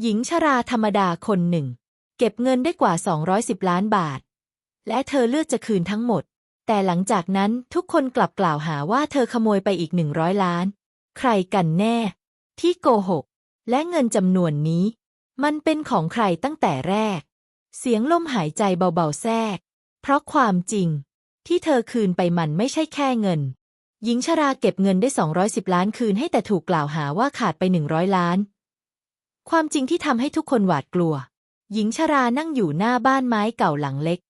หญิงชราธรรมดาคนหนึ่ง เก็บเงินได้กว่า 210 ล้านบาท และเธอเลือกจะคืนทั้งหมด แต่หลังจากนั้นทุกคนกลับกล่าวหาว่าเธอขโมยไปอีก 100 ล้าน ใครกันแน่ ที่โกหก และเงินจำนวนนี้ มันเป็นของใครตั้งแต่แรก เสียงลมหายใจเบาๆแทรก เพราะความจริง ที่เธอคืนไปมันไม่ใช่แค่เงิน หญิงชราเก็บเงินได้ 210 ล้านคืนให้แต่ถูกกล่าวหาว่าขาดไป 100 ล้าน ความจริงที่ทำให้ทุกคนหวาดกลัว หญิงชรานั่งอยู่หน้าบ้านไม้เก่าหลังเล็ก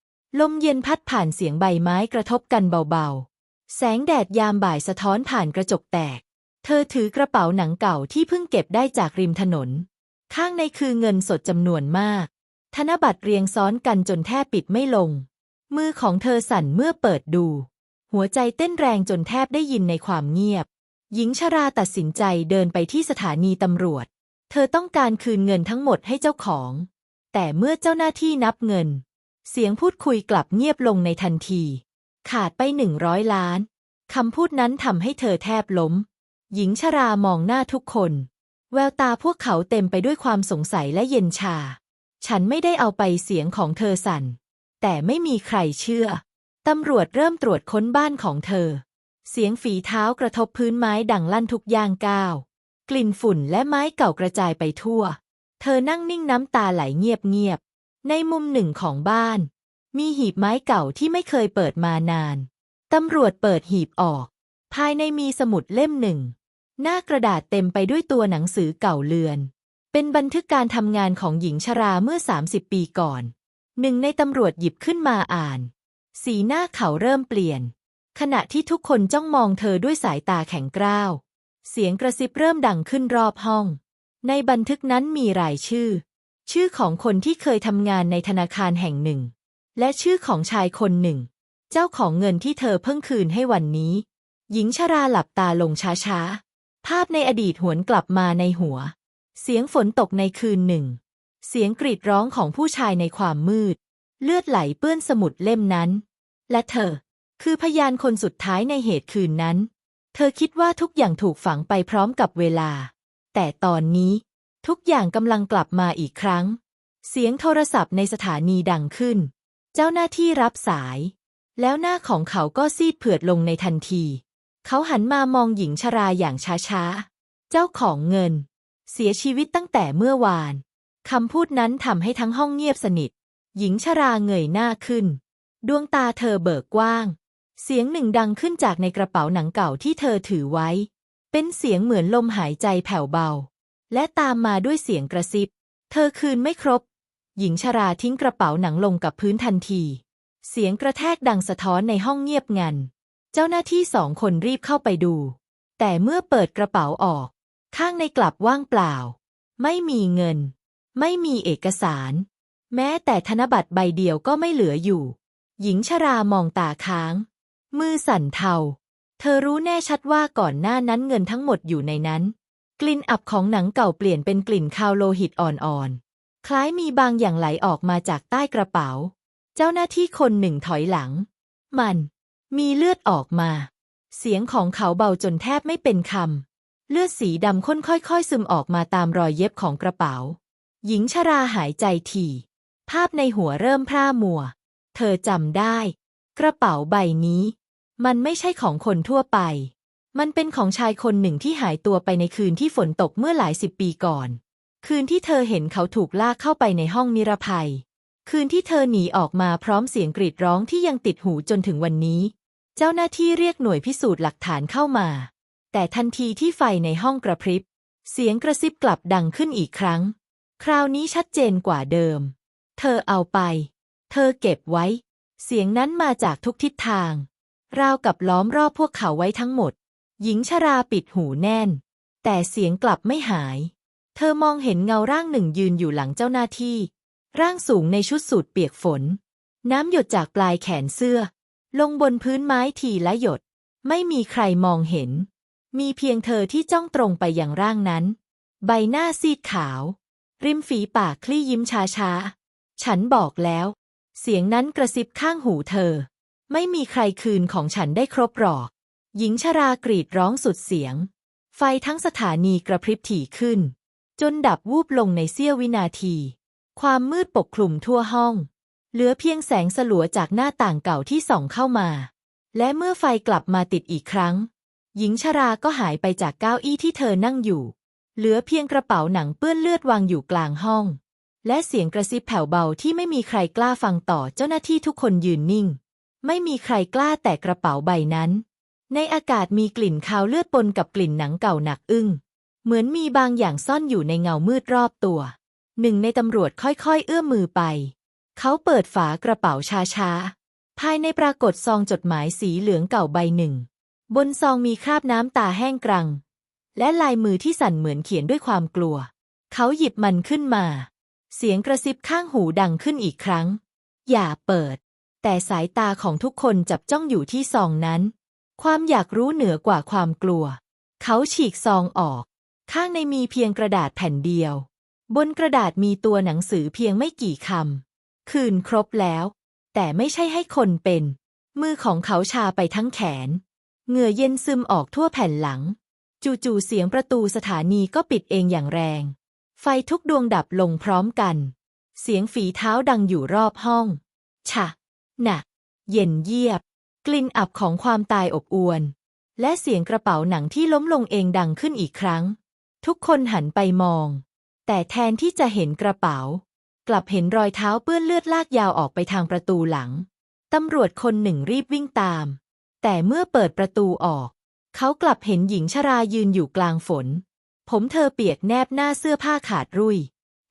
ลมเย็นพัดผ่านเสียงใบไม้กระทบกันเบาๆ แสงแดดยามบ่ายสะท้อนผ่านกระจกแตก เธอถือกระเป๋าหนังเก่าที่เพิ่งเก็บได้จากริมถนน ข้างในคือเงินสดจำนวนมาก ธนบัตรเรียงซ้อนกันจนแทบปิดไม่ลง มือของเธอสั่นเมื่อเปิดดู หัวใจเต้นแรงจนแทบได้ยินในความเงียบ หญิงชราตัดสินใจเดินไปที่สถานีตำรวจ เธอต้องการคืนเงินทั้งหมดให้เจ้าของ แต่เมื่อเจ้าหน้าที่นับเงิน เสียงพูดคุยกลับเงียบลงในทันที ขาดไปหนึ่งร้อยล้านคำพูดนั้นทำให้เธอแทบล้ม หญิงชรามองหน้าทุกคน แววตาพวกเขาเต็มไปด้วยความสงสัยและเย็นชา ฉันไม่ได้เอาไปเสียงของเธอสั่น แต่ไม่มีใครเชื่อ ตำรวจเริ่มตรวจค้นบ้านของเธอ เสียงฝีเท้ากระทบพื้นไม้ดังลั่นทุกย่างก้าว ลิ่นฝุ่นและไม้เก่ากระจายไปทั่ว เธอนั่งนิ่งน้ำตาไหลเงียบๆ ในมุมหนึ่งของบ้าน มีหีบไม้เก่าที่ไม่เคยเปิดมานาน ตำรวจเปิดหีบออก ภายในมีสมุดเล่มหนึ่ง หน้ากระดาษเต็มไปด้วยตัวหนังสือเก่าเลือน เป็นบันทึกการทำงานของหญิงชราเมื่อ 30 ปีก่อน หนึ่งในตำรวจหยิบขึ้นมาอ่าน สีหน้าเขาเริ่มเปลี่ยน ขณะที่ทุกคนจ้องมองเธอด้วยสายตาแข็งกร้าว เสียงกระซิบเริ่มดังขึ้นรอบห้อง ในบันทึกนั้นมีรายชื่อ ชื่อของคนที่เคยทำงานในธนาคารแห่งหนึ่ง และชื่อของชายคนหนึ่ง เจ้าของเงินที่เธอเพิ่งคืนให้วันนี้ หญิงชราหลับตาลงช้าๆ ภาพในอดีตหวนกลับมาในหัว เสียงฝนตกในคืนหนึ่ง เสียงกรีดร้องของผู้ชายในความมืด เลือดไหลเปื้อนสมุดเล่มนั้น และเธอ คือพยานคนสุดท้ายในเหตุคืนนั้น เธอคิดว่าทุกอย่างถูกฝังไปพร้อมกับเวลา แต่ตอนนี้ทุกอย่างกำลังกลับมาอีกครั้ง เสียงโทรศัพท์ในสถานีดังขึ้น เจ้าหน้าที่รับสาย แล้วหน้าของเขาก็ซีดเผือดลงในทันที เขาหันมามองหญิงชราอย่างช้าๆ เจ้าของเงิน เสียชีวิตตั้งแต่เมื่อวานคำพูดนั้นทำให้ทั้งห้องเงียบสนิท หญิงชราเงยหน้าขึ้น ดวงตาเธอเบิกกว้าง เสียงหนึ่งดังขึ้นจากในกระเป๋าหนังเก่าที่เธอถือไว้ เป็นเสียงเหมือนลมหายใจแผ่วเบา และตามมาด้วยเสียงกระซิบ เธอคืนไม่ครบ หญิงชราทิ้งกระเป๋าหนังลงกับพื้นทันที เสียงกระแทกดังสะท้อนในห้องเงียบงัน เจ้าหน้าที่สองคนรีบเข้าไปดู แต่เมื่อเปิดกระเป๋าออก ข้างในกลับว่างเปล่า ไม่มีเงิน ไม่มีเอกสาร แม้แต่ธนบัตรใบเดียวก็ไม่เหลืออยู่ หญิงชรามองตาค้าง มือสั่นเทา เธอรู้แน่ชัดว่าก่อนหน้านั้นเงินทั้งหมดอยู่ในนั้น กลิ่นอับของหนังเก่าเปลี่ยนเป็นกลิ่นคาวโลหิตอ่อนๆ คล้ายมีบางอย่างไหลออกมาจากใต้กระเป๋า เจ้าหน้าที่คนหนึ่งถอยหลัง มัน มีเลือดออกมา เสียงของเขาเบาจนแทบไม่เป็นคำ เลือดสีดำข้นค่อยๆ ซึมออกมาตามรอยเย็บของกระเป๋า หญิงชราหายใจถี่ภาพในหัวเริ่มพร่ามัว เธอจำได้ กระเป๋าใบนี้ มันไม่ใช่ของคนทั่วไป มันเป็นของชายคนหนึ่งที่หายตัวไปในคืนที่ฝนตกเมื่อหลายสิบปีก่อน คืนที่เธอเห็นเขาถูกลากเข้าไปในห้องนิรภัย คืนที่เธอหนีออกมาพร้อมเสียงกรีดร้องที่ยังติดหูจนถึงวันนี้ เจ้าหน้าที่เรียกหน่วยพิสูจน์หลักฐานเข้ามา แต่ทันทีที่ไฟในห้องกระพริบ เสียงกระซิบกลับดังขึ้นอีกครั้ง คราวนี้ชัดเจนกว่าเดิม เธอเอาไป เธอเก็บไว้ เสียงนั้นมาจากทุกทิศทาง ราวกับล้อมรอบพวกเขาไว้ทั้งหมด หญิงชราปิดหูแน่น แต่เสียงกลับไม่หาย เธอมองเห็นเงาร่างหนึ่งยืนอยู่หลังเจ้าหน้าที่ ร่างสูงในชุดสูทเปียกฝน น้ำหยดจากปลายแขนเสื้อ ลงบนพื้นไม้ทีละหยด ไม่มีใครมองเห็น มีเพียงเธอที่จ้องตรงไปยังร่างนั้น ใบหน้าซีดขาว ริมฝีปากคลี่ยิ้มช้าๆ ฉันบอกแล้ว เสียงนั้นกระซิบข้างหูเธอ ไม่มีใครคืนของฉันได้ครบหรอก หญิงชรากรีดร้องสุดเสียง ไฟทั้งสถานีกระพริบถี่ขึ้นจจนดับวูบลงในเสี้ยววินาที ความมืดปกคลุมทั่วห้อง เหลือเพียงแสงสลัวจากหน้าต่างเก่าที่ส่องเข้ามา และเมื่อไฟกลับมาติดอีกครั้ง หญิงชราก็หายไปจากเก้าอี้ที่เธอนั่งอยู่ เหลือเพียงกระเป๋าหนังเปื้อนเลือดวางอยู่กลางห้อง และเสียงกระซิบแผ่วเบาที่ไม่มีใครกล้าฟังต่อเจ้าหน้าที่ทุกคนยืนนิ่ง ไม่มีใครกล้าแตะกระเป๋าใบนั้น ในอากาศมีกลิ่นคาวเลือดปนกับกลิ่นหนังเก่าหนักอึ้ง เหมือนมีบางอย่างซ่อนอยู่ในเงามืดรอบตัว หนึ่งในตำรวจค่อยๆ เอื้อมมือไป เขาเปิดฝากระเป๋าช้าๆ ภายในปรากฏซองจดหมายสีเหลืองเก่าใบหนึ่ง บนซองมีคราบน้ำตาแห้งกรัง และลายมือที่สั่นเหมือนเขียนด้วยความกลัว เขาหยิบมันขึ้นมา เสียงกระซิบข้างหูดังขึ้นอีกครั้ง อย่าเปิด แต่สายตาของทุกคนจับจ้องอยู่ที่ซองนั้น ความอยากรู้เหนือกว่าความกลัว เขาฉีกซองออก ข้างในมีเพียงกระดาษแผ่นเดียว บนกระดาษมีตัวหนังสือเพียงไม่กี่คำ คืนครบแล้ว แต่ไม่ใช่ให้คนเป็น มือของเขาชาไปทั้งแขน เหงื่อเย็นซึมออกทั่วแผ่นหลัง จู่ๆเสียงประตูสถานีก็ปิดเองอย่างแรง ไฟทุกดวงดับลงพร้อมกัน เสียงฝีเท้าดังอยู่รอบห้องฉะ นักเย็นเยียบ กลิ่นอับของความตายอบอวนและเสียงกระเป๋าหนังที่ล้มลงเองดังขึ้นอีกครั้ง ทุกคนหันไปมอง แต่แทนที่จะเห็นกระเป๋า กลับเห็นรอยเท้าเปื้อนเลือดลากยาวออกไปทางประตูหลัง ตำรวจคนหนึ่งรีบวิ่งตาม แต่เมื่อเปิดประตูออก เขากลับเห็นหญิงชรายืนอยู่กลางฝน ผมเธอเปียกแนบหน้าเสื้อผ้าขาดรุ่ย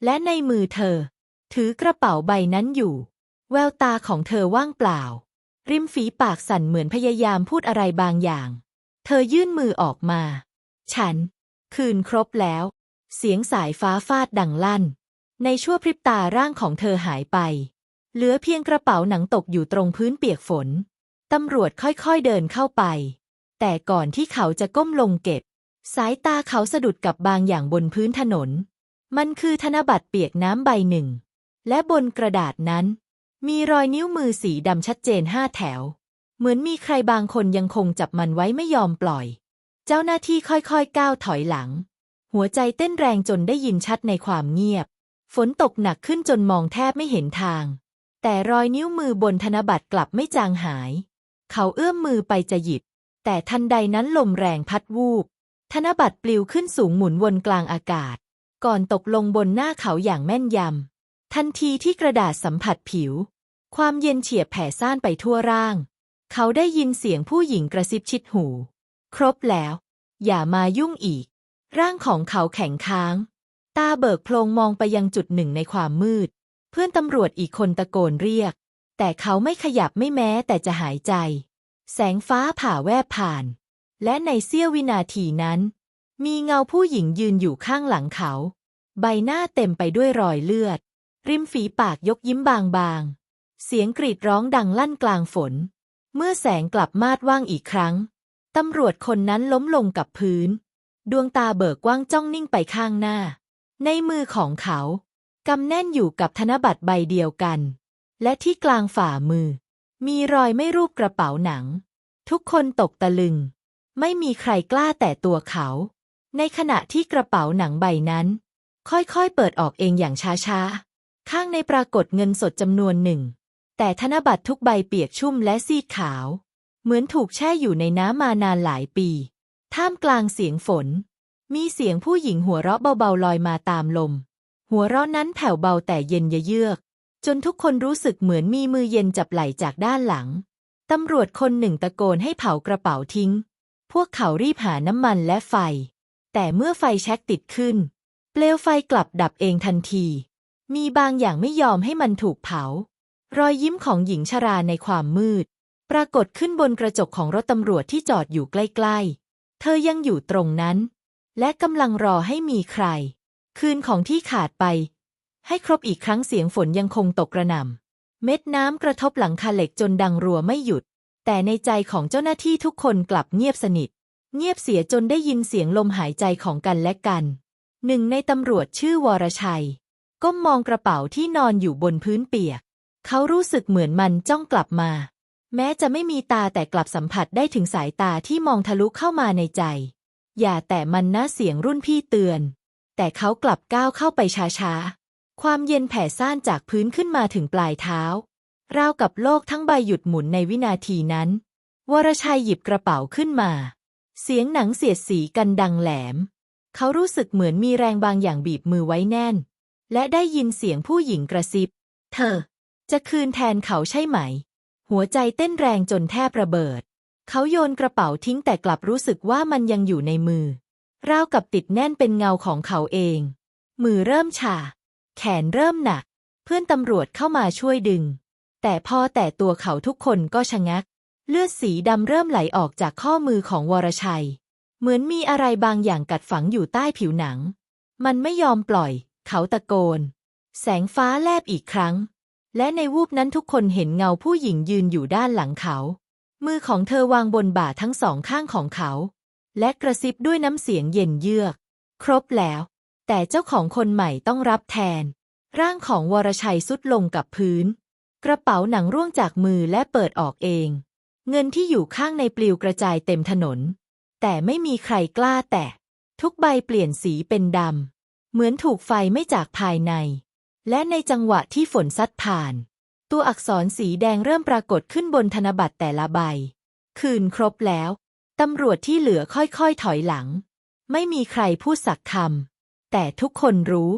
และในมือเธอ ถือกระเป๋าใบนั้นอยู่ แววตาของเธอว่างเปล่า ริมฝีปากสั่นเหมือนพยายามพูดอะไรบางอย่าง เธอยื่นมือออกมา ฉัน คืนครบแล้ว เสียงสายฟ้าฟาดดังลั่น ในชั่วพริบตาร่างของเธอหายไป เหลือเพียงกระเป๋าหนังตกอยู่ตรงพื้นเปียกฝน ตำรวจค่อยๆเดินเข้าไป แต่ก่อนที่เขาจะก้มลงเก็บ สายตาเขาสะดุดกับบางอย่างบนพื้นถนน มันคือธนบัตรเปียกน้ำใบหนึ่ง และบนกระดาษนั้น มีรอยนิ้วมือสีดำชัดเจนห้าแถว เหมือนมีใครบางคนยังคงจับมันไว้ไม่ยอมปล่อย เจ้าหน้าที่ค่อยๆก้าวถอยหลัง หัวใจเต้นแรงจนได้ยินชัดในความเงียบ ฝนตกหนักขึ้นจนมองแทบไม่เห็นทาง แต่รอยนิ้วมือบนธนบัตรกลับไม่จางหาย เขาเอื้อมมือไปจะหยิบ แต่ทันใดนั้นลมแรงพัดวูบ ธนบัตรปลิวขึ้นสูงหมุนวนกลางอากาศ ก่อนตกลงบนหน้าเขาอย่างแม่นยำ ทันทีที่กระดาษสัมผัสผิว ความเย็นเฉียบแผ่ซ่านไปทั่วร่าง เขาได้ยินเสียงผู้หญิงกระซิบชิดหู ครบแล้ว อย่ามายุ่งอีก ร่างของเขาแข็งค้าง ตาเบิกโพลงมองไปยังจุดหนึ่งในความมืด เพื่อนตำรวจอีกคนตะโกนเรียก แต่เขาไม่ขยับไม่แม้แต่จะหายใจ แสงฟ้าผ่าแวบผ่าน และในเสี้ยววินาทีนั้น มีเงาผู้หญิงยืนอยู่ข้างหลังเขา ใบหน้าเต็มไปด้วยรอยเลือด ริมฝีปากยกยิ้มบางๆ เสียงกรีดร้องดังลั่นกลางฝน เมื่อแสงกลับมาดว่างอีกครั้ง ตำรวจคนนั้นล้มลงกับพื้น ดวงตาเบิกกว้างจ้องนิ่งไปข้างหน้า ในมือของเขา กำแน่นอยู่กับธนบัตรใบเดียวกัน และที่กลางฝ่ามือ มีรอยไม่รูปกระเป๋าหนัง ทุกคนตกตะลึง ไม่มีใครกล้าแต่ตัวเขา ในขณะที่กระเป๋าหนังใบนั้น ค่อยๆเปิดออกเองอย่างช้าๆ ข้างในปรากฏเงินสดจำนวนหนึ่ง แต่ธนบัตรทุกใบเปียกชุ่มและซีดขาว เหมือนถูกแช่อยู่ในน้ำมานานหลายปี ท่ามกลางเสียงฝน มีเสียงผู้หญิงหัวเราะเบาๆลอยมาตามลม หัวเราะนั้นแผ่วเบาแต่เย็นเยือก จนทุกคนรู้สึกเหมือนมีมือเย็นจับไหล่จากด้านหลัง ตำรวจคนหนึ่งตะโกนให้เผากระเป๋าทิ้ง พวกเขารีบหาน้ำมันและไฟ แต่เมื่อไฟแช็กติดขึ้น เปลวไฟกลับดับเองทันที มีบางอย่างไม่ยอมให้มันถูกเผา รอยยิ้มของหญิงชราในความมืด ปรากฏขึ้นบนกระจกของรถตำรวจที่จอดอยู่ใกล้ๆ เธอยังอยู่ตรงนั้น และกำลังรอให้มีใคร คืนของที่ขาดไป ให้ครบอีกครั้งเสียงฝนยังคงตกกระหน่ำเม็ดน้ำกระทบหลังคาเหล็กจนดังรัวไม่หยุด แต่ในใจของเจ้าหน้าที่ทุกคนกลับเงียบสนิท เงียบเสียจนได้ยินเสียงลมหายใจของกันและกัน หนึ่งในตำรวจชื่อวรชัย ก้มมองกระเป๋าที่นอนอยู่บนพื้นเปียก เขารู้สึกเหมือนมันจ้องกลับมา แม้จะไม่มีตาแต่กลับสัมผัสได้ถึงสายตาที่มองทะลุเข้ามาในใจ อย่าแต่มันนะเสียงรุ่นพี่เตือน แต่เขากลับก้าวเข้าไปช้าๆ ความเย็นแผ่ซ่านจากพื้นขึ้นมาถึงปลายเท้าราวกับโลกทั้งใบหยุดหมุนในวินาทีนั้น วรชัยหยิบกระเป๋าขึ้นมา เสียงหนังเสียดสีกันดังแหลม เขารู้สึกเหมือนมีแรงบางอย่างบีบมือไว้แน่น และได้ยินเสียงผู้หญิงกระซิบ เธอ จะคืนแทนเขาใช่ไหม หัวใจเต้นแรงจนแทบระเบิด เขาโยนกระเป๋าทิ้งแต่กลับรู้สึกว่ามันยังอยู่ในมือ ราวกับติดแน่นเป็นเงาของเขาเอง มือเริ่มชา แขนเริ่มหนัก เพื่อนตำรวจเข้ามาช่วยดึง แต่พอแต่ตัวเขาทุกคนก็ชะงัก เลือดสีดำเริ่มไหลออกจากข้อมือของวรชัย เหมือนมีอะไรบางอย่างกัดฝังอยู่ใต้ผิวหนัง มันไม่ยอมปล่อย เขาตะโกน แสงฟ้าแลบอีกครั้ง และในวูบนั้นทุกคนเห็นเงาผู้หญิงยืนอยู่ด้านหลังเขา มือของเธอวางบนบ่าทั้งสองข้างของเขา และกระซิบด้วยน้ำเสียงเย็นเยือก ครบแล้ว แต่เจ้าของคนใหม่ต้องรับแทน ร่างของวรชัยสุดลงกับพื้น กระเป๋าหนังร่วงจากมือและเปิดออกเอง เงินที่อยู่ข้างในปลิวกระจายเต็มถนน แต่ไม่มีใครกล้าแตะทุกใบเปลี่ยนสีเป็นดำ เหมือนถูกไฟไม่จากภายใน และในจังหวะที่ฝนซัดผ่าน ตัวอักษรสีแดงเริ่มปรากฏขึ้นบนธนบัตรแต่ละใบ คืนครบแล้ว ตำรวจที่เหลือค่อยๆถอยหลัง ไม่มีใครพูดสักคำ แต่ทุกคนรู้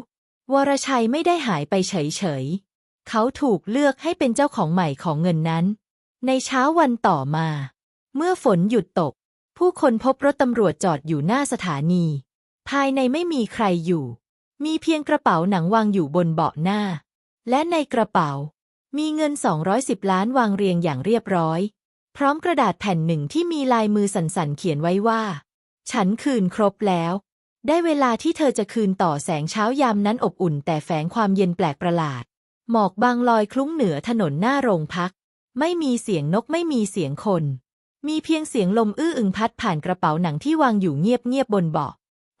วรชัยไม่ได้หายไปเฉยๆ เขาถูกเลือกให้เป็นเจ้าของใหม่ของเงินนั้น ในเช้าวันต่อมา เมื่อฝนหยุดตก ผู้คนพบรถตำรวจจอดอยู่หน้าสถานี ภายในไม่มีใครอยู่ มีเพียงกระเป๋าหนังวางอยู่บนเบาะหน้า และในกระเป๋า มีเงิน 210 ล้านวางเรียงอย่างเรียบร้อย พร้อมกระดาษแผ่นหนึ่งที่มีลายมือสันๆเขียนไว้ว่า ฉันคืนครบแล้ว ได้เวลาที่เธอจะคืนต่อแสงเช้ายามนั้นอบอุ่น แต่แฝงความเย็นแปลกประหลาด หมอกบางลอยคลุ้งเหนือถนนหน้าโรงพัก ไม่มีเสียงนกไม่มีเสียงคน มีเพียงเสียงลมอื้ออึงพัดผ่านกระเป๋าหนังที่วางอยู่เงียบๆบนเบาะ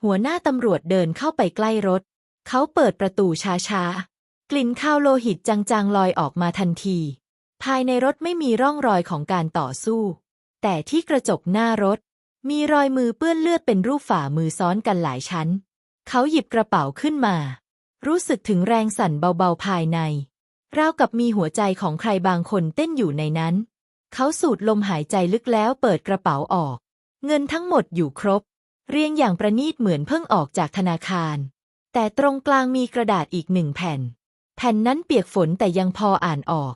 หัวหน้าตำรวจเดินเข้าไปใกล้รถ เขาเปิดประตูช้าๆ กลิ่นข้าวโลหิตจางๆลอยออกมาทันที ภายในรถไม่มีร่องรอยของการต่อสู้ แต่ที่กระจกหน้ารถ มีรอยมือเปื้อนเลือดเป็นรูปฝ่ามือซ้อนกันหลายชั้น เขาหยิบกระเป๋าขึ้นมา รู้สึกถึงแรงสั่นเบาๆภายใน ราวกับมีหัวใจของใครบางคนเต้นอยู่ในนั้น เขาสูดลมหายใจลึกแล้วเปิดกระเป๋าออก เงินทั้งหมดอยู่ครบ เรียงอย่างประณีตเหมือนเพิ่งออกจากธนาคาร แต่ตรงกลางมีกระดาษอีกหนึ่งแผ่น แผ่นนั้นเปียกฝนแต่ยังพออ่านออก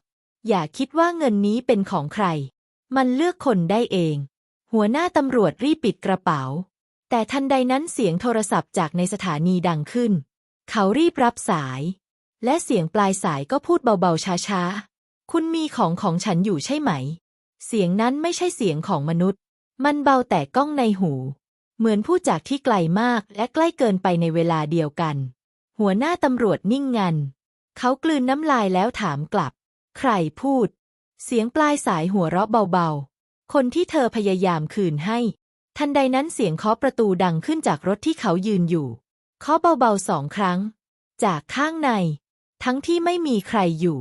อย่าคิดว่าเงินนี้เป็นของใคร มันเลือกคนได้เอง หัวหน้าตำรวจรีบปิดกระเป๋า แต่ทันใดนั้นเสียงโทรศัพท์จากในสถานีดังขึ้น เขารีบรับสาย และเสียงปลายสายก็พูดเบาๆช้าๆ คุณมีของของฉันอยู่ใช่ไหม เสียงนั้นไม่ใช่เสียงของมนุษย์ มันเบาแต่ก้องในหู เหมือนพูดจากที่ไกลมากและใกล้เกินไปในเวลาเดียวกัน หัวหน้าตำรวจนิ่งงัน เขากลืนน้ำลายแล้วถามกลับ ใครพูด เสียงปลายสายหัวเราะเบาๆ คนที่เธอพยายามคืนให้ ทันใดนั้นเสียงเคาะประตูดังขึ้นจากรถที่เขายืนอยู่เคาะเบาๆสองครั้ง จากข้างใน ทั้งที่ไม่มีใครอยู่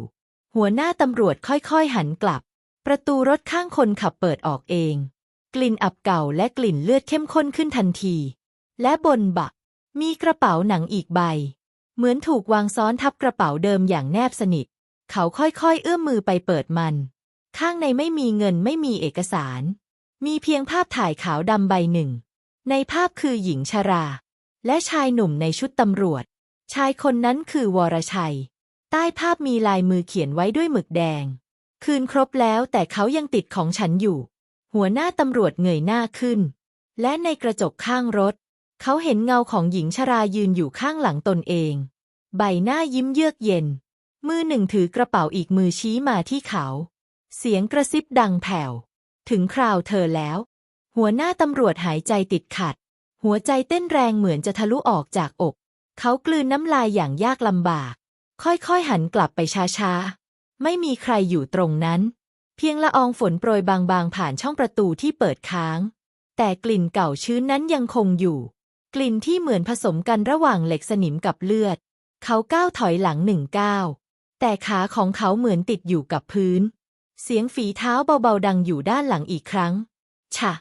หัวหน้าตำรวจค่อยๆหันกลับ ประตูรถข้างคนขับเปิดออกเอง กลิ่นอับเก่าและกลิ่นเลือดเข้มข้นขึ้นทันที และบนบัก มีกระเป๋าหนังอีกใบ เหมือนถูกวางซ้อนทับกระเป๋าเดิมอย่างแนบสนิท เขาค่อยๆ เอื้อมมือไปเปิดมัน ข้างในไม่มีเงินไม่มีเอกสาร มีเพียงภาพถ่ายขาวดำใบหนึ่ง ในภาพคือหญิงชรา และชายหนุ่มในชุดตำรวจ ชายคนนั้นคือวรชัย ใต้ภาพมีลายมือเขียนไว้ด้วยหมึกแดง คืนครบแล้วแต่เขายังติดของฉันอยู่ หัวหน้าตำรวจเงยหน้าขึ้น และในกระจกข้างรถ เขาเห็นเงาของหญิงชรายืนอยู่ข้างหลังตนเอง ใบหน้ายิ้มเยือกเย็น มือหนึ่งถือกระเป๋าอีกมือชี้มาที่เขา เสียงกระซิบดังแผ่ว ถึงคราวเธอแล้ว หัวหน้าตำรวจหายใจติดขัด หัวใจเต้นแรงเหมือนจะทะลุออกจากอก เขากลืนน้ำลายอย่างยากลำบาก ค่อยๆหันกลับไปช้าๆ ไม่มีใครอยู่ตรงนั้น เพียงละอองฝนโปรยบางๆ ผ่านช่องประตูที่เปิดค้าง แต่กลิ่นเก่าชื้นนั้นยังคงอยู่ กลิ่นที่เหมือนผสมกันระหว่างเหล็กสนิมกับเลือด เขาก้าวถอยหลังหนึ่งก้าวแต่ขาของเขาเหมือนติดอยู่กับพื้น เสียงฝีเท้าเบาๆดังอยู่ด้านหลังอีกครั้งฉะ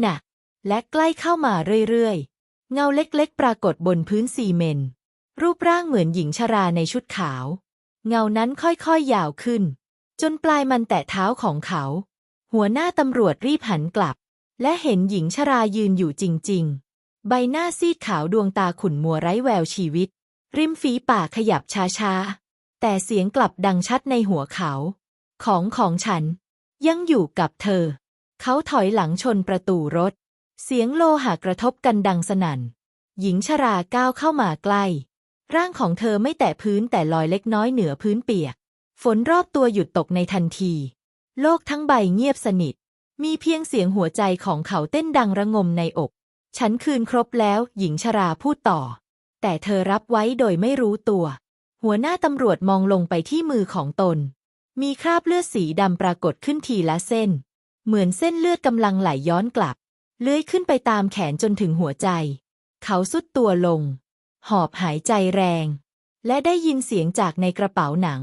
หนัก และใกล้เข้ามาเรื่อยๆ เงาเล็กๆ ปรากฏบนพื้นซีเมนต์รูปร่างเหมือนหญิงชราในชุดขาว เงานั้นค่อยๆยาวขึ้น จนปลายมันแตะเท้าของเขา หัวหน้าตำรวจรีบหันกลับ และเห็นหญิงชรายืนอยู่จริง ๆ ใบหน้าซีดขาวดวงตาขุ่นมัวไร้แววชีวิต ริมฝีปากขยับช้าๆ แต่เสียงกลับดังชัดในหัวเขา ของของฉัน ยังอยู่กับเธอ เขาถอยหลังชนประตูรถ เสียงโลหะกระทบกันดังสนั่น หญิงชราก้าวเข้ามาใกล้ ร่างของเธอไม่แตะพื้นแต่ลอยเล็กน้อยเหนือพื้นเปียก ฝนรอบตัวหยุดตกในทันที โลกทั้งใบเงียบสนิท มีเพียงเสียงหัวใจของเขาเต้นดังระงมในอก ฉันคืนครบแล้ว หญิงชราพูดต่อ แต่เธอรับไว้โดยไม่รู้ตัว หัวหน้าตำรวจมองลงไปที่มือของตน มีคราบเลือดสีดำปรากฏขึ้นทีละเส้น เหมือนเส้นเลือดกำลังไหลย้อนกลับ เลื้อยขึ้นไปตามแขนจนถึงหัวใจ เขาสุดตัวลง หอบหายใจแรง และได้ยินเสียงจากในกระเป๋าหนัง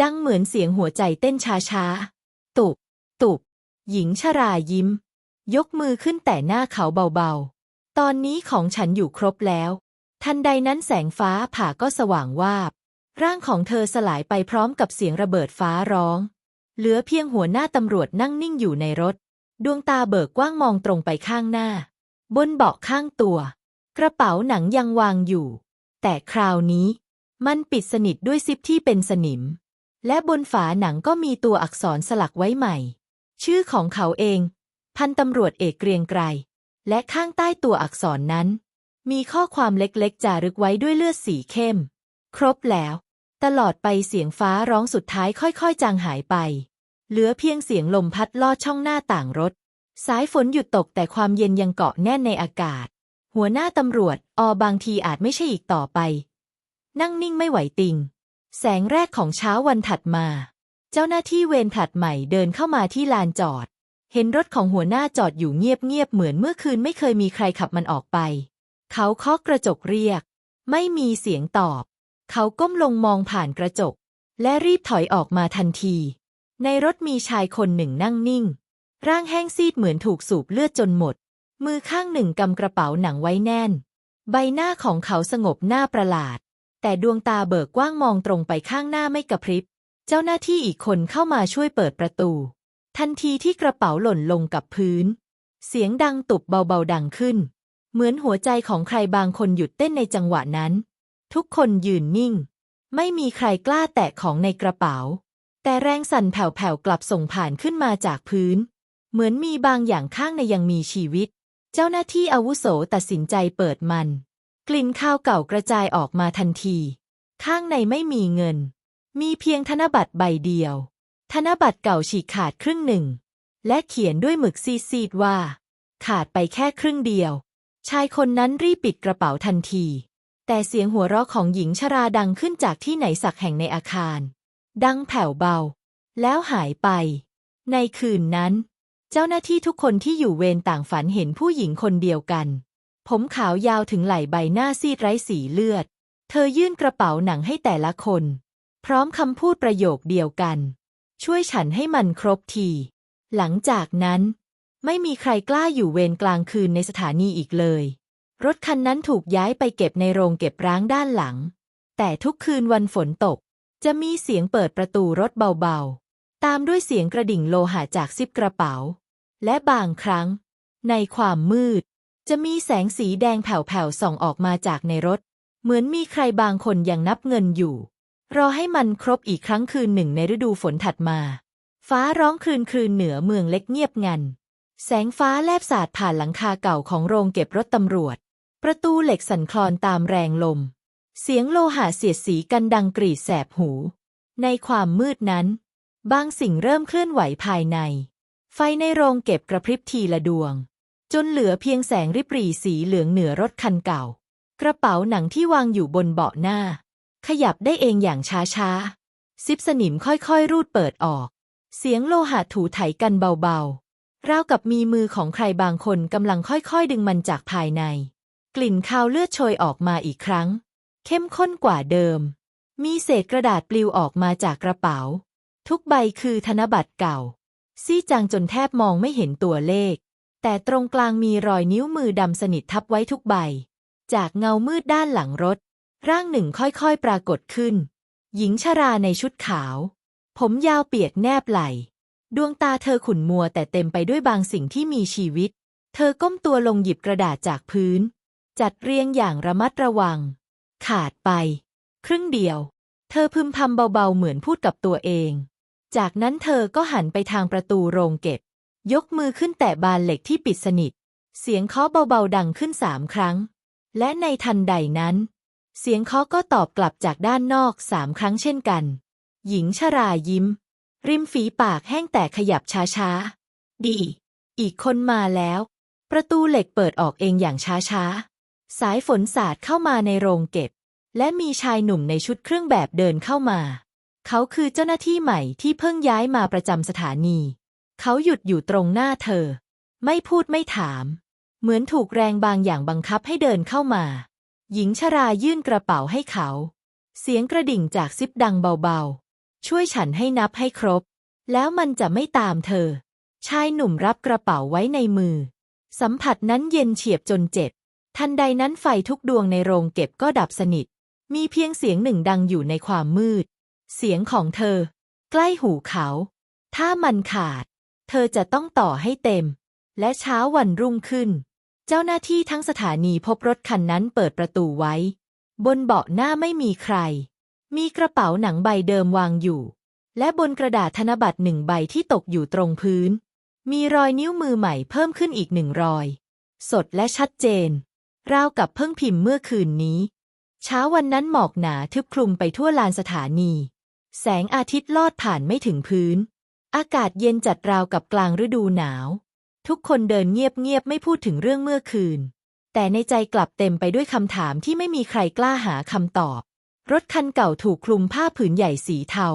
ดังเหมือนเสียงหัวใจเต้นช้าๆตุบ ตุบ หญิงชรายิ้ม ยกมือขึ้นแต่หน้าเขาเบาๆ ตอนนี้ของฉันอยู่ครบแล้ว ทันใดนั้นแสงฟ้าผ่าก็สว่างวาบ ร่างของเธอสลายไปพร้อมกับเสียงระเบิดฟ้าร้อง เหลือเพียงหัวหน้าตำรวจนั่งนิ่งอยู่ในรถ ดวงตาเบิกกว้างมองตรงไปข้างหน้า บนเบาะข้างตัว กระเป๋าหนังยังวางอยู่ แต่คราวนี้ มันปิดสนิทด้วยซิปที่เป็นสนิม และบนฝาหนังก็มีตัวอักษรสลักไว้ใหม่ ชื่อของเขาเอง พันตำรวจเอกเกรียงไกร และข้างใต้ตัวอักษรนั้น มีข้อความเล็กๆ จารึกไว้ด้วยเลือดสีเข้ม ครบแล้ว ตลอดไปเสียงฟ้าร้องสุดท้ายค่อยๆ จางหายไป เหลือเพียงเสียงลมพัดลอดช่องหน้าต่างรถ สายฝนหยุดตกแต่ความเย็นยังเกาะแน่นในอากาศ หัวหน้าตำรวจ อบางทีอาจไม่ใช่อีกต่อไป นั่งนิ่งไม่ไหวติง แสงแรกของเช้าวันถัดมา เจ้าหน้าที่เวรผลัดใหม่เดินเข้ามาที่ลานจอด เห็นรถของหัวหน้าจอดอยู่เงียบๆเหมือนเมื่อคืนไม่เคยมีใครขับมันออกไป เขาเคาะกระจกเรียก ไม่มีเสียงตอบ เขาก้มลงมองผ่านกระจก และรีบถอยออกมาทันที ในรถมีชายคนหนึ่งนั่งนิ่ง ร่างแห้งซีดเหมือนถูกสูบเลือดจนหมด มือข้างหนึ่งกำกระเป๋าหนังไว้แน่น ใบหน้าของเขาสงบหน้าประหลาด แต่ดวงตาเบิกกว้างมองตรงไปข้างหน้าไม่กระพริบ เจ้าหน้าที่อีกคนเข้ามาช่วยเปิดประตู ทันทีที่กระเป๋าหล่นลงกับพื้น เสียงดังตุบเบาๆดังขึ้น เหมือนหัวใจของใครบางคนหยุดเต้นในจังหวะนั้น ทุกคนยืนนิ่ง ไม่มีใครกล้าแตะของในกระเป๋า แต่แรงสั่นแผ่วๆกลับส่งผ่านขึ้นมาจากพื้น เหมือนมีบางอย่างข้างในยังมีชีวิต เจ้าหน้าที่อาวุโสตัดสินใจเปิดมัน กลิ่นข้าวเก่ากระจายออกมาทันที ข้างในไม่มีเงิน มีเพียงธนบัตรใบเดียว ธนบัตรเก่าฉีกขาดครึ่งหนึ่ง และเขียนด้วยหมึกซีดๆว่า ขาดไปแค่ครึ่งเดียว ชายคนนั้นรีบปิดกระเป๋าทันที แต่เสียงหัวเราะของหญิงชราดังขึ้นจากที่ไหนสักแห่งในอาคาร ดังแผ่วเบา แล้วหายไป ในคืนนั้น เจ้าหน้าที่ทุกคนที่อยู่เวรต่างฝันเห็นผู้หญิงคนเดียวกัน ผมขาวยาวถึงไหล่ใบหน้าซีดไร้สีเลือด เธอยื่นกระเป๋าหนังให้แต่ละคน พร้อมคำพูดประโยคเดียวกัน ช่วยฉันให้มันครบที หลังจากนั้น ไม่มีใครกล้าอยู่เวรกลางคืนในสถานีอีกเลย รถคันนั้นถูกย้ายไปเก็บในโรงเก็บร้างด้านหลัง แต่ทุกคืนวันฝนตก จะมีเสียงเปิดประตูรถเบาๆ ตามด้วยเสียงกระดิ่งโลหะจากซิปกระเป๋า และบางครั้ง ในความมืด จะมีแสงสีแดงแผ่วๆส่องออกมาจากในรถ เหมือนมีใครบางคนยังนับเงินอยู่ รอให้มันครบอีกครั้งคืนหนึ่งในฤดูฝนถัดมา ฟ้าร้องครืนครืนเหนือเมืองเล็กเงียบงัน แสงฟ้าแลบสาดผ่านหลังคาเก่าของโรงเก็บรถตำรวจ ประตูเหล็กสั่นคลอนตามแรงลม เสียงโลหะเสียดสีกันดังกรีดแสบหู ในความมืดนั้น บางสิ่งเริ่มเคลื่อนไหวภายใน ไฟในโรงเก็บกระพริบทีละดวง จนเหลือเพียงแสงริบหรี่สีเหลืองเหนือรถคันเก่า กระเป๋าหนังที่วางอยู่บนเบาะหน้า ขยับได้เองอย่างช้าๆ ซิปสนิมค่อยๆ รูดเปิดออก เสียงโลหะถูไถกันเบาๆ ราวกับมีมือของใครบางคนกำลังค่อยๆ ดึงมันจากภายใน กลิ่นคาวเลือดโชยออกมาอีกครั้ง เข้มข้นกว่าเดิม มีเศษกระดาษปลิวออกมาจากกระเป๋า ทุกใบคือธนบัตรเก่า ซี่จางจนแทบมองไม่เห็นตัวเลข แต่ตรงกลางมีรอยนิ้วมือดำสนิททับไว้ทุกใบ จากเงามืดด้านหลังรถ ร่างหนึ่งค่อยๆปรากฏขึ้น หญิงชราในชุดขาว ผมยาวเปียกแนบไหล ดวงตาเธอขุ่นมัวแต่เต็มไปด้วยบางสิ่งที่มีชีวิต เธอก้มตัวลงหยิบกระดาษจากพื้น จัดเรียงอย่างระมัดระวัง ขาดไป ครึ่งเดียว เธอพึมพำเบาๆเหมือนพูดกับตัวเอง จากนั้นเธอก็หันไปทางประตูโรงเก็บ ยกมือขึ้นแตะบานเหล็กที่ปิดสนิท เสียงเคาะเบาๆดังขึ้นสามครั้ง และในทันใดนั้น เสียงเคาะก็ตอบกลับจากด้านนอกสามครั้งเช่นกัน หญิงชรายิ้ม ริมฝีปากแห้งแต่ขยับช้าๆ ดี อีกคนมาแล้ว ประตูเหล็กเปิดออกเองอย่างช้าๆ สายฝนสาดเข้ามาในโรงเก็บ และมีชายหนุ่มในชุดเครื่องแบบเดินเข้ามา เขาคือเจ้าหน้าที่ใหม่ที่เพิ่งย้ายมาประจำสถานี เขาหยุดอยู่ตรงหน้าเธอ ไม่พูดไม่ถาม เหมือนถูกแรงบางอย่างบังคับให้เดินเข้ามา หญิงชรายื่นกระเป๋าให้เขา เสียงกระดิ่งจากซิปดังเบาๆ ช่วยฉันให้นับให้ครบ แล้วมันจะไม่ตามเธอ ชายหนุ่มรับกระเป๋าไว้ในมือ สัมผัสนั้นเย็นเฉียบจนเจ็บ ทันใดนั้นไฟทุกดวงในโรงเก็บก็ดับสนิท มีเพียงเสียงหนึ่งดังอยู่ในความมืด เสียงของเธอ ใกล้หูเขา ถ้ามันขาด เธอจะต้องต่อให้เต็ม และเช้าวันรุ่งขึ้น เจ้าหน้าที่ทั้งสถานีพบรถคันนั้นเปิดประตูไว้ บนเบาะหน้าไม่มีใคร มีกระเป๋าหนังใบเดิมวางอยู่ และบนกระดาษธนบัตรหนึ่งใบที่ตกอยู่ตรงพื้น มีรอยนิ้วมือใหม่เพิ่มขึ้นอีกหนึ่งรอย สดและชัดเจน ราวกับเพิ่งพิมพ์เมื่อคืนนี้เช้าวันนั้นหมอกหนาทึบคลุมไปทั่วลานสถานี แสงอาทิตย์ลอดผ่านไม่ถึงพื้น อากาศเย็นจัดราวกับกลางฤดูหนาว ทุกคนเดินเงียบๆไม่พูดถึงเรื่องเมื่อคืน แต่ในใจกลับเต็มไปด้วยคำถามที่ไม่มีใครกล้าหาคำตอบ รถคันเก่าถูกคลุมผ้าผืนใหญ่สีเทา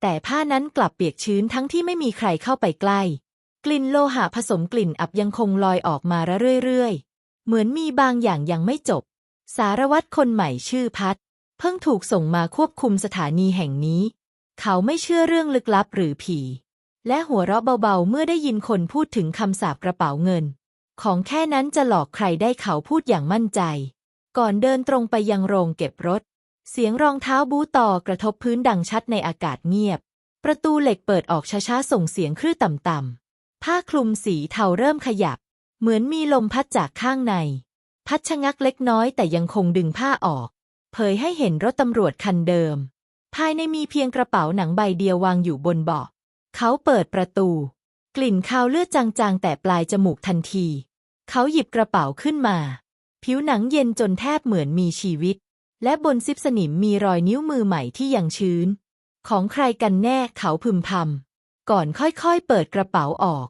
แต่ผ้านั้นกลับเปียกชื้นทั้งที่ไม่มีใครเข้าไปใกล้ กลิ่นโลหะผสมกลิ่นอับยังคงลอยออกมาเรื่อยๆ เหมือนมีบางอย่างยังไม่จบ สารวัตรคนใหม่ชื่อพัด เพิ่งถูกส่งมาควบคุมสถานีแห่งนี้ เขาไม่เชื่อเรื่องลึกลับหรือผี และหัวเราะเบาๆ เมื่อได้ยินคนพูดถึงคำสาปกระเป๋าเงิน ของแค่นั้นจะหลอกใครได้เขาพูดอย่างมั่นใจ ก่อนเดินตรงไปยังโรงเก็บรถ เสียงรองเท้าบูต่อกระทบพื้นดังชัดในอากาศเงียบ ประตูเหล็กเปิดออกช้าๆ ส่งเสียงครื่อต่ำๆ ผ้าคลุมสีเทาเริ่มขยับ เหมือนมีลมพัดจากข้างใน พัดชะงักเล็กน้อยแต่ยังคงดึงผ้าออก เผยให้เห็นรถตำรวจคันเดิม ภายในมีเพียงกระเป๋าหนังใบเดียววางอยู่บนเบาะ เขาเปิดประตู กลิ่นคาวเลือดจางๆ แต่ปลายจมูกทันที เขาหยิบกระเป๋าขึ้นมา ผิวหนังเย็นจนแทบเหมือนมีชีวิต และบนซิปสนิมมีรอยนิ้วมือใหม่ที่ยังชื้น ของใครกันแน่เขาพึมพำก่อนค่อยๆ เปิดกระเป๋าออก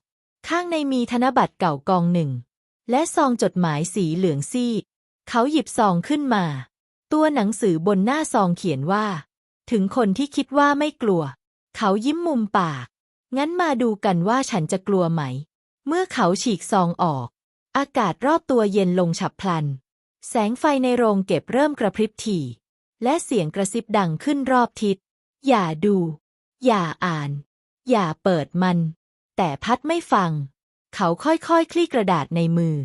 ข้างในมีธนบัตรเก่ากองหนึ่ง และซองจดหมายสีเหลืองซีดเขาหยิบซองขึ้นมา ตัวหนังสือบนหน้าซองเขียนว่า ถึงคนที่คิดว่าไม่กลัว เขายิ้มมุมปาก งั้นมาดูกันว่าฉันจะกลัวไหม เมื่อเขาฉีกซองออก อากาศรอบตัวเย็นลงฉับพลัน แสงไฟในโรงเก็บเริ่มกระพริบถี่ และเสียงกระซิบดังขึ้นรอบทิศ อย่าดู อย่าอ่าน อย่าเปิดมัน แต่พัดไม่ฟัง เขาค่อยๆคคลี่กระดาษในมือ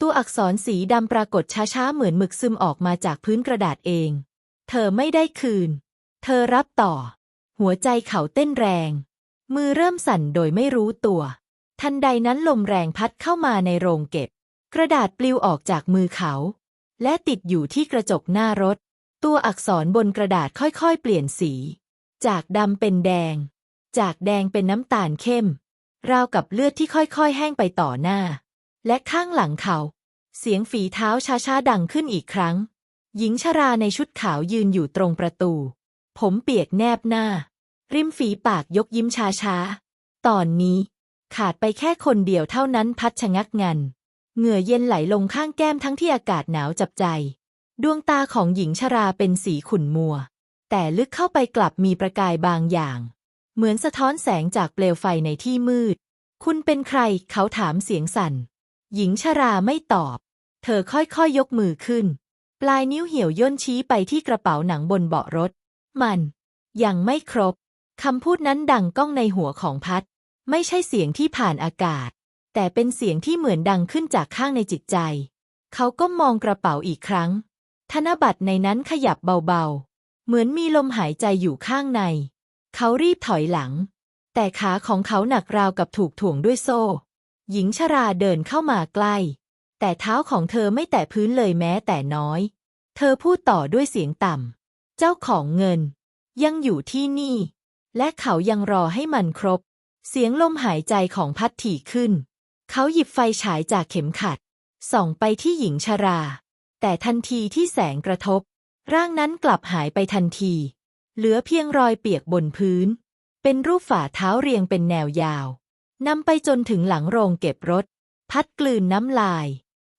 ตัวอักษรสีดำปรากฏช้าๆเหมือนหมึกซึมออกมาจากพื้นกระดาษเอง เธอไม่ได้คืน เธอรับต่อ หัวใจเขาเต้นแรง มือเริ่มสั่นโดยไม่รู้ตัว ทันใดนั้นลมแรงพัดเข้ามาในโรงเก็บ กระดาษปลิวออกจากมือเขา และติดอยู่ที่กระจกหน้ารถ ตัวอักษรบนกระดาษค่อยๆ เปลี่ยนสี จากดำเป็นแดง จากแดงเป็นน้ำตาลเข้ม ราวกับเลือดที่ค่อยๆ แห้งไปต่อหน้า และข้างหลังเขา เสียงฝีเท้าช้าๆดังขึ้นอีกครั้ง หญิงชราในชุดขาวยืนอยู่ตรงประตู ผมเปียกแนบหน้า ริมฝีปากยกยิ้มช้าๆ ตอนนี้ ขาดไปแค่คนเดียวเท่านั้นพัดชะงักงัน เหงื่อเย็นไหลลงข้างแก้มทั้งที่อากาศหนาวจับใจ ดวงตาของหญิงชราเป็นสีขุ่นมัว แต่ลึกเข้าไปกลับมีประกายบางอย่าง เหมือนสะท้อนแสงจากเปลวไฟในที่มืด คุณเป็นใครเขาถามเสียงสั่น หญิงชราไม่ตอบ เธอค่อยๆยยกมือขึ้น ปลายนิ้วเหี่ยวย่นชี้ไปที่กระเป๋าหนังบนเบาะรถ มัน ยังไม่ครบ คำพูดนั้นดังก้องในหัวของพัด ไม่ใช่เสียงที่ผ่านอากาศ แต่เป็นเสียงที่เหมือนดังขึ้นจากข้างในจิตใจ เขาก็มองกระเป๋าอีกครั้ง ธนบัตรในนั้นขยับเบาๆ เหมือนมีลมหายใจอยู่ข้างใน เขารีบถอยหลัง แต่ขาของเขาหนักราวกับถูกถ่วงด้วยโซ่ หญิงชราเดินเข้ามาใกล้ แต่เท้าของเธอไม่แตะพื้นเลยแม้แต่น้อย เธอพูดต่อด้วยเสียงต่ำ เจ้าของเงิน ยังอยู่ที่นี่ และเขายังรอให้มันครบ เสียงลมหายใจของพัดถี่ขึ้น เขาหยิบไฟฉายจากเข็มขัด ส่องไปที่หญิงชรา แต่ทันทีที่แสงกระทบ ร่างนั้นกลับหายไปทันที เหลือเพียงรอยเปียกบนพื้น เป็นรูปฝ่าเท้าเรียงเป็นแนวยาวนำไปจนถึงหลังโรงเก็บรถ พัดกลืนน้ำลาย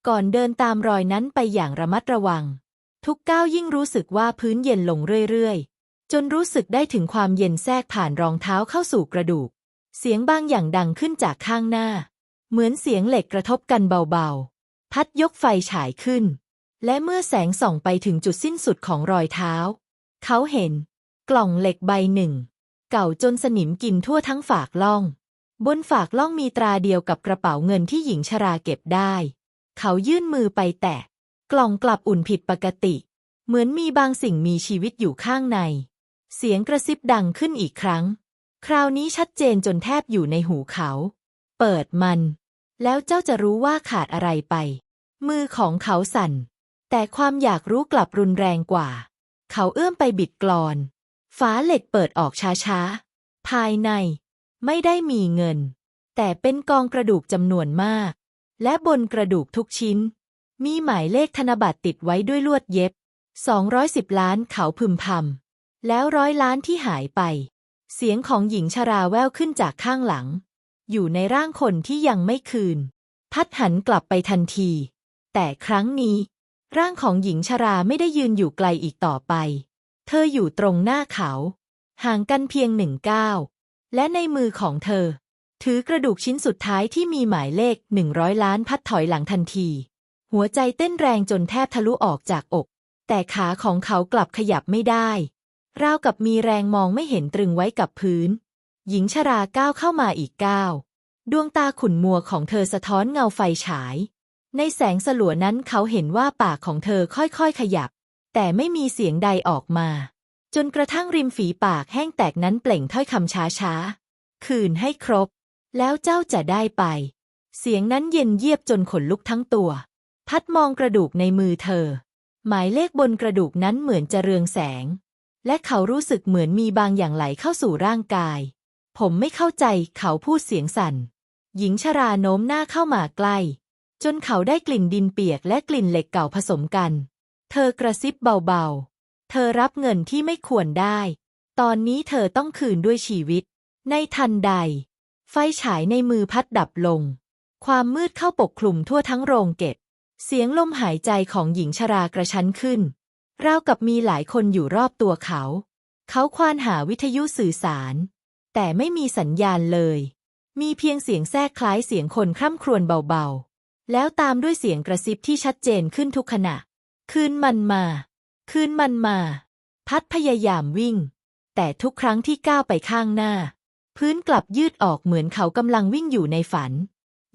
ก่อนเดินตามรอยนั้นไปอย่างระมัดระวัง ทุกก้าวยิ่งรู้สึกว่าพื้นเย็นลงเรื่อยๆ จนรู้สึกได้ถึงความเย็นแทรกผ่านรองเท้าเข้าสู่กระดูก เสียงบางอย่างดังขึ้นจากข้างหน้า เหมือนเสียงเหล็กกระทบกันเบาๆ พัดยกไฟฉายขึ้น และเมื่อแสงส่องไปถึงจุดสิ้นสุดของรอยเท้า เขาเห็น กล่องเหล็กใบหนึ่ง เก่าจนสนิมกินทั่วทั้งฝากล่อง บนฝากล่องมีตราเดียวกับกระเป๋าเงินที่หญิงชราเก็บได้ เขายื่นมือไปแตะ กล่องกลับอุ่นผิดปกติ เหมือนมีบางสิ่งมีชีวิตอยู่ข้างใน เสียงกระซิบดังขึ้นอีกครั้ง คราวนี้ชัดเจนจนแทบอยู่ในหูเขา เปิดมัน แล้วเจ้าจะรู้ว่าขาดอะไรไป มือของเขาสั่น แต่ความอยากรู้กลับรุนแรงกว่า เขาเอื้อมไปบิดกลอนฝาเหล็กเปิดออกช้าๆ ภายใน ไม่ได้มีเงิน แต่เป็นกองกระดูกจำนวนมาก และบนกระดูกทุกชิ้น มีหมายเลขธนบัตรติดไว้ด้วยลวดเย็บ 210 ล้านเขาพึมพำ แล้วร้อยล้านที่หายไป เสียงของหญิงชราแววขึ้นจากข้างหลัง อยู่ในร่างคนที่ยังไม่คืน พัดหันกลับไปทันที แต่ครั้งนี้ ร่างของหญิงชราไม่ได้ยืนอยู่ไกลอีกต่อไป เธออยู่ตรงหน้าเขา ห่างกันเพียงหนึ่งก้าว และในมือของเธอ ถือกระดูกชิ้นสุดท้ายที่มีหมายเลขหนึ่งร้อยล้านพัดถอยหลังทันที หัวใจเต้นแรงจนแทบทะลุออกจากอก แต่ขาของเขากลับขยับไม่ได้ ราวกับมีแรงมองไม่เห็นตรึงไว้กับพื้น หญิงชราก้าวเข้ามาอีกก้าวดวงตาขุ่นมัวของเธอสะท้อนเงาไฟฉาย ในแสงสลัวนั้นเขาเห็นว่าปากของเธอค่อยๆขยับ แต่ไม่มีเสียงใดออกมา จนกระทั่งริมฝีปากแห้งแตกนั้นเปล่งถ้อยคำช้าๆ คืนให้ครบ แล้วเจ้าจะได้ไป เสียงนั้นเย็นเยียบจนขนลุกทั้งตัว พัดมองกระดูกในมือเธอ หมายเลขบนกระดูกนั้นเหมือนจะเรืองแสง และเขารู้สึกเหมือนมีบางอย่างไหลเข้าสู่ร่างกาย ผมไม่เข้าใจเขาพูดเสียงสั่น หญิงชราโน้มหน้าเข้ามาใกล้ จนเขาได้กลิ่นดินเปียกและกลิ่นเหล็กเก่าผสมกัน เธอกระซิบเบาๆ เธอรับเงินที่ไม่ควรได้ ตอนนี้เธอต้องคืนด้วยชีวิต ในทันใด ไฟฉายในมือพัดดับลง ความมืดเข้าปกคลุมทั่วทั้งโรงเก็บ เสียงลมหายใจของหญิงชรากระชั้นขึ้น ราวกับมีหลายคนอยู่รอบตัวเขา เขาควานหาวิทยุสื่อสาร แต่ไม่มีสัญญาณเลย มีเพียงเสียงแทรกคล้ายเสียงคนคร่ำครวญเบาๆ แล้วตามด้วยเสียงกระซิบที่ชัดเจนขึ้นทุกขณะ คืนมันมา คืนมันมา พัดพยายามวิ่ง แต่ทุกครั้งที่ก้าวไปข้างหน้า พื้นกลับยืดออกเหมือนเขากำลังวิ่งอยู่ในฝัน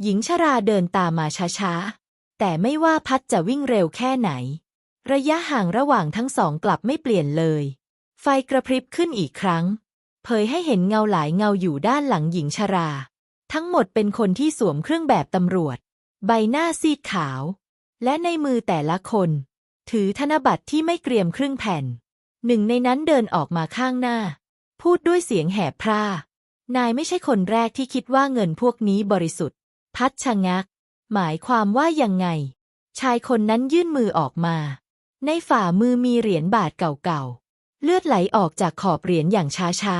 หญิงชราเดินตามมาช้าๆ แต่ไม่ว่าพัดจะวิ่งเร็วแค่ไหน ระยะห่างระหว่างทั้งสองกลับไม่เปลี่ยนเลย ไฟกระพริบขึ้นอีกครั้ง เผยให้เห็นเงาหลายเงาอยู่ด้านหลังหญิงชรา ทั้งหมดเป็นคนที่สวมเครื่องแบบตำรวจ ใบหน้าซีดขาว และในมือแต่ละคน ถือธนบัตรที่ไม่เกรียมครึ่งแผ่น หนึ่งในนั้นเดินออกมาข้างหน้า พูดด้วยเสียงแหบพร่านายไม่ใช่คนแรกที่คิดว่าเงินพวกนี้บริสุทธิ์ พัดชะงัก หมายความว่ายังไง ชายคนนั้นยื่นมือออกมา ในฝ่ามือมีเหรียญบาทเก่าๆ เลือดไหลออกจากขอบเหรียญอย่างช้า